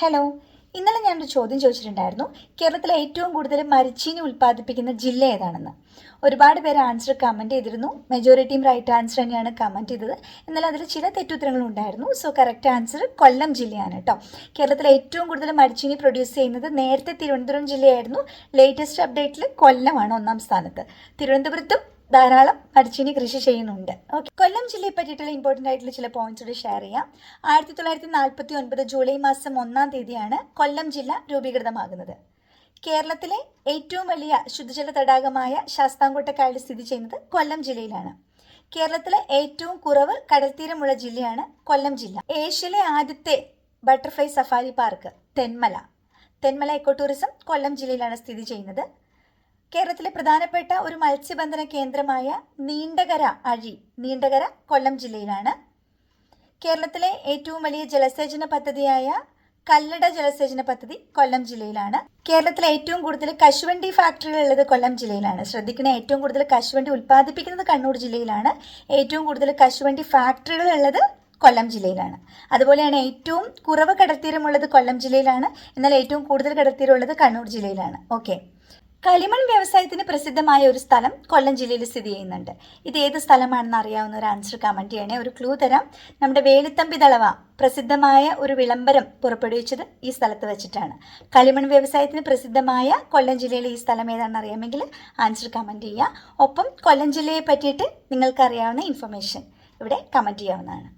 Hello ഇന്നലെ ഞാനൊരു ചോദ്യം ചോദിച്ചിട്ടുണ്ടായിരുന്നു. കേരളത്തിലെ ഏറ്റവും കൂടുതൽ മരിച്ചീനി ഉൽപ്പാദിപ്പിക്കുന്ന ജില്ല ഏതാണെന്ന്. ഒരുപാട് പേര് ആൻസർ കമന്റ് ചെയ്തിരുന്നു. മെജോറിറ്റിയും റൈറ്റ് ആൻസർ തന്നെയാണ് കമന്റ് ചെയ്തത്. എന്നാൽ അതിൽ ചില തെറ്റുത്തരങ്ങളും ഉണ്ടായിരുന്നു. സോ കറക്റ്റ് ആൻസർ കൊല്ലം ജില്ലയാണ് കേട്ടോ കേരളത്തിലെ ഏറ്റവും കൂടുതൽ മരിച്ചീനി പ്രൊഡ്യൂസ് ചെയ്യുന്നത് നേരത്തെ തിരുവനന്തപുരം ജില്ലയായിരുന്നു. ലേറ്റസ്റ്റ് അപ്ഡേറ്റിൽ കൊല്ലമാണ് ഒന്നാം സ്ഥാനത്ത്. തിരുവനന്തപുരത്തും ധാരാളം മരിച്ചീനി കൃഷി ചെയ്യുന്നുണ്ട്. ഓക്കെ കൊല്ലം ജില്ലയെ പറ്റിയിട്ടുള്ള ഇമ്പോർട്ടന്റ് ആയിട്ടുള്ള ചില പോയിന്റ്സ് കൂടി ഷെയർ ചെയ്യാം. ആയിരത്തി തൊള്ളായിരത്തി നാൽപ്പത്തി ഒൻപത് ജൂലൈ മാസം ഒന്നാം തീയതിയാണ് കൊല്ലം ജില്ല രൂപീകൃതമാകുന്നത്. കേരളത്തിലെ ഏറ്റവും വലിയ ശുദ്ധജല തടാകമായ ശാസ്താംകോട്ടക്കായൽ സ്ഥിതി ചെയ്യുന്നത് കൊല്ലം ജില്ലയിലാണ്. കേരളത്തിലെ ഏറ്റവും കുറവ് കടൽത്തീരമുള്ള ജില്ലയാണ് കൊല്ലം ജില്ല. ഏഷ്യയിലെ ആദ്യത്തെ butterfly safari park Thenmala. Thenmala eco tourism Kollam ജില്ലയിലാണ് സ്ഥിതി ചെയ്യുന്നത്. കേരളത്തിലെ പ്രധാനപ്പെട്ട ഒരു മത്സ്യബന്ധന കേന്ദ്രമായ നീണ്ടകര അഴി നീണ്ടകര കൊല്ലം ജില്ലയിലാണ്. കേരളത്തിലെ ഏറ്റവും വലിയ ജലസേചന പദ്ധതിയായ കല്ലട ജലസേചന പദ്ധതി കൊല്ലം ജില്ലയിലാണ്. കേരളത്തിലെ ഏറ്റവും കൂടുതൽ കശുവണ്ടി ഫാക്ടറികൾ ഉള്ളത് കൊല്ലം ജില്ലയിലാണ്. ശ്രദ്ധിക്കണേ ഏറ്റവും കൂടുതൽ കശുവണ്ടി ഉൽപ്പാദിപ്പിക്കുന്നത് കണ്ണൂർ ജില്ലയിലാണ്. ഏറ്റവും കൂടുതൽ കശുവണ്ടി ഫാക്ടറികൾ ഉള്ളത് കൊല്ലം ജില്ലയിലാണ്. അതുപോലെയാണ് ഏറ്റവും കുറവ് കടൽത്തീരമുള്ളത് കൊല്ലം ജില്ലയിലാണ്. എന്നാൽ ഏറ്റവും കൂടുതൽ കടൽത്തീരമുള്ളത് കണ്ണൂർ ജില്ലയിലാണ്. ഓക്കെ. കളിമൺ വ്യവസായത്തിന് പ്രസിദ്ധമായ ഒരു സ്ഥലം കൊല്ലം ജില്ലയിൽ സ്ഥിതി ചെയ്യുന്നുണ്ട്. ഇത് ഏത് സ്ഥലമാണെന്ന് അറിയാവുന്ന ഒരു ആൻസർ കമന്റ് ചെയ്യണേ. ഒരു ക്ലൂ തരാം. നമ്മുടെ വേലുത്തമ്പി തളവ പ്രസിദ്ധമായ ഒരു വിളംബരം പുറപ്പെടുവിച്ചത് ഈ സ്ഥലത്ത് വെച്ചിട്ടാണ്. കളിമൺ വ്യവസായത്തിന് പ്രസിദ്ധമായ കൊല്ലം ജില്ലയിലെ ഈ സ്ഥലം ഏതാണെന്ന് അറിയാമെങ്കിൽ ആൻസർ കമന്റ് ചെയ്യുക. ഒപ്പം കൊല്ലം ജില്ലയെ പറ്റിയിട്ട് നിങ്ങൾക്കറിയാവുന്ന ഇൻഫർമേഷൻ ഇവിടെ കമന്റ് ചെയ്യാവുന്നതാണ്.